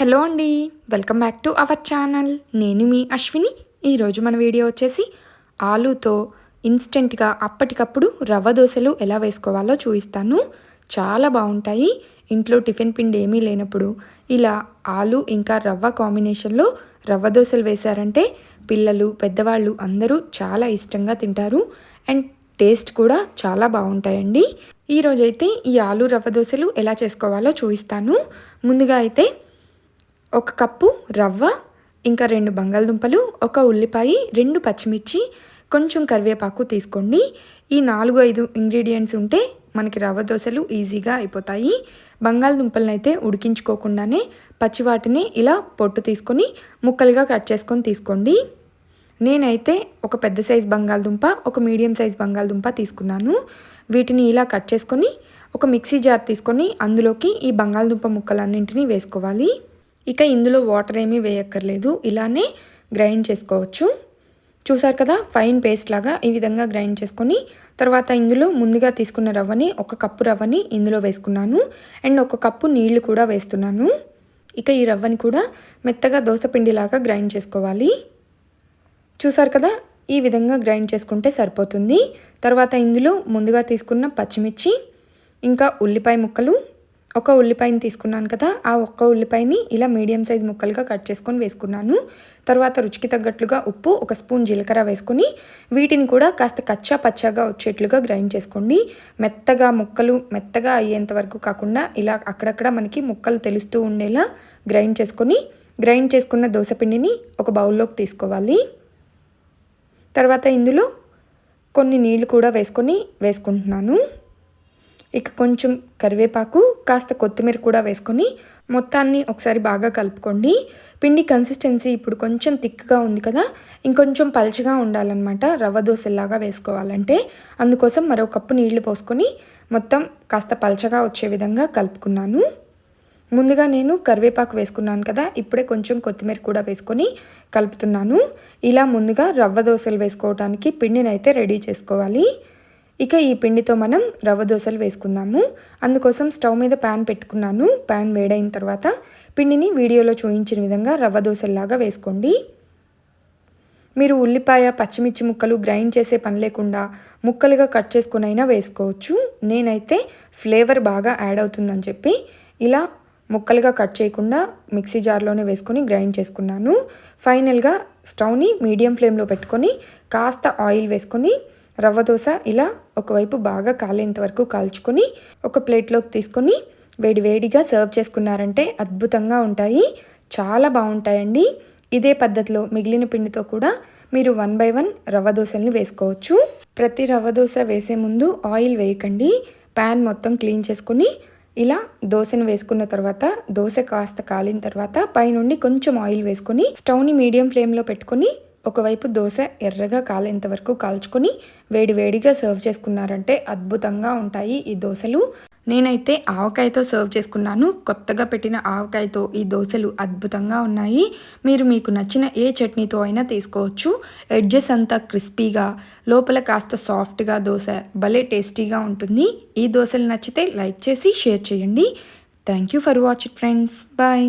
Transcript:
Hello అండి welcome back to our channel. నేను మీ అశ్విని. ఈరోజు మన వీడియో వచ్చేసి ఆలూతో ఇన్స్టెంట్గా అప్పటికప్పుడు రవ్వ దోశలు ఎలా వేసుకోవాలో చూపిస్తాను. చాలా బాగుంటాయి. ఇంట్లో టిఫిన్ పిండి ఏమీ లేనప్పుడు ఇలా ఆలు ఇంకా రవ్వ కాంబినేషన్లో రవ్వ దోశలు వేశారంటే పిల్లలు పెద్దవాళ్ళు అందరూ చాలా ఇష్టంగా తింటారు. అండ్ టేస్ట్ కూడా చాలా బాగుంటాయండి. ఈరోజైతే ఈ ఆలు రవ్వ దోశలు ఎలా చేసుకోవాలో చూపిస్తాను. ముందుగా అయితే ఒక కప్పు రవ్వ ఇంకా రెండు బంగాళదుంపలు ఒక ఉల్లిపాయ రెండు పచ్చిమిర్చి కొంచెం కరివేపాకు తీసుకోండి. ఈ నాలుగు ఐదు ఇంగ్రీడియంట్స్ ఉంటే మనకి రవ్వ దోశలు ఈజీగా అయిపోతాయి. బంగాళదుంపలను అయితే ఉడికించుకోకుండానే పచ్చివాటిని ఇలా పొట్టు తీసుకొని ముక్కలుగా కట్ చేసుకొని తీసుకోండి. నేనైతే ఒక పెద్ద సైజ్ బంగాళదుంప ఒక మీడియం సైజ్ బంగాళదుంప తీసుకున్నాను. వీటిని ఇలా కట్ చేసుకొని ఒక మిక్సీ జార్ తీసుకొని అందులోకి ఈ బంగాళదుంప ముక్కలన్నింటినీ వేసుకోవాలి. ఇక ఇందులో వాటర్ ఏమీ వేయక్కర్లేదు. ఇలానే గ్రైండ్ చేసుకోవచ్చు. చూసారు కదా ఫైన్ పేస్ట్ లాగా ఈ విధంగా గ్రైండ్ చేసుకొని తర్వాత ఇందులో ముందుగా తీసుకున్న రవ్వని ఒక కప్పు రవ్వని ఇందులో వేసుకున్నాను. అండ్ ఒక కప్పు నీళ్ళు కూడా వేస్తున్నాను. ఇక ఈ రవ్వని కూడా మెత్తగా దోశపిండిలాగా గ్రైండ్ చేసుకోవాలి. చూసారు కదా ఈ విధంగా గ్రైండ్ చేసుకుంటే సరిపోతుంది. తర్వాత ఇందులో ముందుగా తీసుకున్న పచ్చిమిర్చి ఇంకా ఉల్లిపాయ ముక్కలు ఒక ఉల్లిపాయని తీసుకున్నాను కదా ఆ ఒక్క ఉల్లిపాయని ఇలా మీడియం సైజ్ ముక్కలుగా కట్ చేసుకొని వేసుకున్నాను. తర్వాత రుచికి తగ్గట్లుగా ఉప్పు ఒక స్పూన్ జీలకర్ర వేసుకొని వీటిని కూడా కాస్త కచ్చా పచ్చాగా వచ్చేట్లుగా గ్రైండ్ చేసుకోండి. మెత్తగా ముక్కలు మెత్తగా అయ్యేంత వరకు కాకుండా ఇలా అక్కడక్కడ మనకి ముక్కలు తెలుస్తూ ఉండేలా గ్రైండ్ చేసుకొని గ్రైండ్ చేసుకున్న దోశపిండిని ఒక బౌల్లోకి తీసుకోవాలి. తర్వాత ఇందులో కొన్ని నీళ్ళు కూడా వేసుకొని వేసుకుంటున్నాను. ఇక కొంచెం కరివేపాకు కాస్త కొత్తిమీర కూడా వేసుకొని మొత్తాన్ని ఒకసారి బాగా కలుపుకోండి. పిండి కన్సిస్టెన్సీ ఇప్పుడు కొంచెం థిక్గా ఉంది కదా ఇంకొంచెం పల్చగా ఉండాలన్నమాట రవ్వ దోశలాగా వేసుకోవాలంటే. అందుకోసం మరో కప్పు నీళ్ళు పోసుకొని మొత్తం కాస్త పల్చగా వచ్చే విధంగా కలుపుకున్నాను. ముందుగా నేను కరివేపాకు వేసుకున్నాను కదా ఇప్పుడే కొంచెం కొత్తిమీర కూడా వేసుకొని కలుపుతున్నాను. ఇలా ముందుగా రవ్వ దోశలు వేసుకోవడానికి పిండిని అయితే రెడీ చేసుకోవాలి. ఇక ఈ పిండితో మనం రవ్వ దోశలు వేసుకుందాము. అందుకోసం స్టవ్ మీద ప్యాన్ పెట్టుకున్నాను. ప్యాన్ వేడైన తర్వాత పిండిని వీడియోలో చూపించిన విధంగా రవ్వ దోశల్లాగా వేసుకోండి. మీరు ఉల్లిపాయ పచ్చిమిర్చి ముక్కలు గ్రైండ్ చేసే పని లేకుండా ముక్కలుగా కట్ చేసుకుని అయినా వేసుకోవచ్చు. నేనైతే ఫ్లేవర్ బాగా యాడ్ అవుతుందని చెప్పి ఇలా ముక్కలుగా కట్ చేయకుండా మిక్సీ జార్లోనే వేసుకొని గ్రైండ్ చేసుకున్నాను. ఫైనల్గా స్టవ్ని మీడియం ఫ్లేమ్లో పెట్టుకొని కాస్త ఆయిల్ వేసుకొని రవ్వ దోశ ఇలా ఒకవైపు బాగా కాలేంత వరకు కాల్చుకొని ఒక ప్లేట్లోకి తీసుకొని వేడివేడిగా సర్వ్ చేసుకున్నారంటే అద్భుతంగా ఉంటాయి. చాలా బాగుంటాయండి. ఇదే పద్ధతిలో మిగిలిన పిండితో కూడా మీరు వన్ బై వన్ రవ్వ దోశల్ని వేసుకోవచ్చు. ప్రతి రవ్వ దోశ వేసే ముందు ఆయిల్ వేయకండి. ప్యాన్ మొత్తం క్లీన్ చేసుకుని ఇలా దోశను వేసుకున్న తర్వాత దోశ కాస్త కాలిన తర్వాత పైనుండి కొంచెం ఆయిల్ వేసుకొని స్టవ్ని మీడియం ఫ్లేమ్లో పెట్టుకొని ఒకవైపు దోశ ఎర్రగా కాలేంత వరకు కాల్చుకొని వేడివేడిగా సర్వ్ చేసుకున్నారంటే అద్భుతంగా ఉంటాయి ఈ దోశలు. నేనైతే ఆవకాయతో సర్వ్ చేసుకున్నాను. కొత్తగా పెట్టిన ఆవకాయతో ఈ దోశలు అద్భుతంగా ఉన్నాయి. మీరు మీకు నచ్చిన ఏ చట్నీతో అయినా తీసుకోవచ్చు. ఎడ్జెస్ అంతా క్రిస్పీగా లోపల కాస్త సాఫ్ట్గా దోశ భలే టేస్టీగా ఉంటుంది. ఈ దోశలు నచ్చితే లైక్ చేసి షేర్ చేయండి. Thank you for watching friends. Bye.